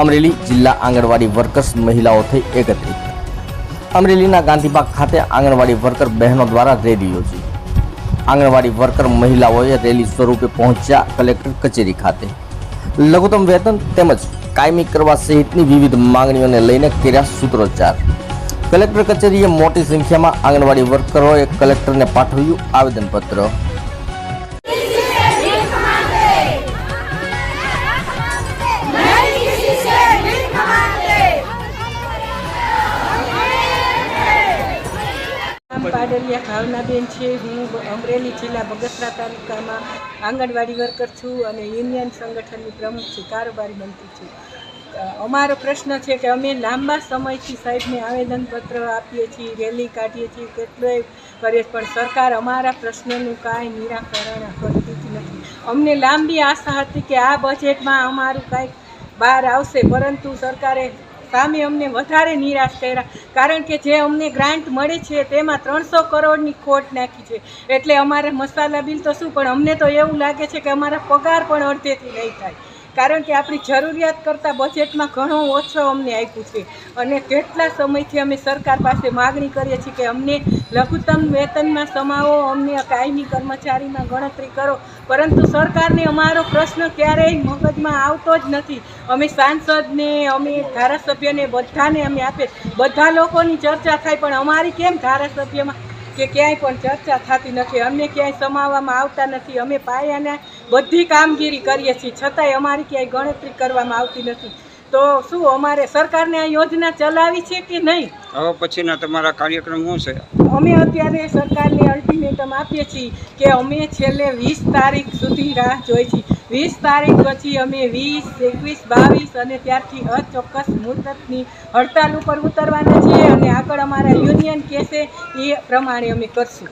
અમરેલી જિલ્લા આંગણવાડી વર્કર્સ મહિલાઓ થઈ એકત્રિત. અમરેલીના ગાંધીબાગ ખાતે આંગણવાડી વર્કર બહેનો દ્વારા રેલી યોજી. આંગણવાડી વર્કર મહિલાઓએ રેલી સ્વરૂપે પહોંચ્યા કલેક્ટર કચેરી ખાતે. લઘુત્તમ વેતન તેમજ કાયમી કરવા સહિતની વિવિધ માંગણીઓને લઈને કર્યા સૂત્રોચ્ચાર. કલેક્ટર કચેરીએ મોટી સંખ્યામાં આંગણવાડી વર્કરોએ કલેક્ટરને પાઠવ્યું આવેદનપત્ર. પાડલિયા ભાવનાબેન છે. હું અમરેલી જિલ્લા બગસરા તાલુકામાં આંગણવાડી વર્કર છું અને યુનિયન સંગઠનની પ્રમુખ છું, કારોબારી મંત્રી છું. અમારો પ્રશ્ન છે કે અમે લાંબા સમયથી સાહેબને આવેદનપત્ર આપીએ છીએ, રેલી કાઢીએ છીએ, કેટલોય કરીએ પણ સરકાર અમારા પ્રશ્નનું કાંઈ નિરાકરણ કરતી જ નથી. અમને લાંબી આશા હતી કે આ બજેટમાં અમારું કાંઈક બહાર આવશે, પરંતુ સરકારે સામે અમને વધારે નિરાશ કર્યા. કારણ કે જે અમને ગ્રાન્ટ મળે છે, તેમાં ત્રણસો કરોડની ખોટ નાખી છે. એટલે અમારે મસાલા બિલ તો શું, પણ અમને તો એવું લાગે છે કે અમારા પગાર પણ અડધેથી નહીં થાય. કારણ કે આપણી જરૂરિયાત કરતાં બજેટમાં ઘણો ઓછો અમને આપ્યું છે. અને કેટલા સમયથી અમે સરકાર પાસે માગણી કરીએ છીએ કે અમને લઘુત્તમ વેતનમાં સમાવો, અમને કાયમી કર્મચારીમાં ગણતરી કરો. પરંતુ સરકારને અમારો પ્રશ્ન ક્યારેય મગજમાં આવતો જ નથી. અમે સાંસદને, અમે ધારાસભ્યને બધાને અમે આપે. બધા લોકોની ચર્ચા થાય, પણ અમારી કેમ ધારાસભ્યમાં કે ક્યાંય પણ ચર્ચા થતી નથી? અમને ક્યાંય સમાવવામાં આવતા નથી. અમે પાયાના બધી કામગીરી કરીએ છીએ. છતાંય અમારી ક્યાંય ગણતરી કરવામાં આવતી નથી. તો શું અમારે સરકારને આ યોજના ચલાવી છે કે નહીં? હવે પછીના તમારા કાર્યક્રમ શું છે? અમે અત્યારે સરકારને અલ્ટિમેટમ આપીએ છીએ કે અમે છેલ્લે વીસ તારીખ સુધી રાહ જોઈ છીએ. વીસ તારીખ પછી અમે વીસ એકવીસ બાવીસ અને ત્યારથી અચોક્કસ મુદતની હડતાલ ઉપર ઉતરવાના છીએ અને આગળ અમારા યુનિયન કહેશે એ પ્રમાણે અમે કરશું.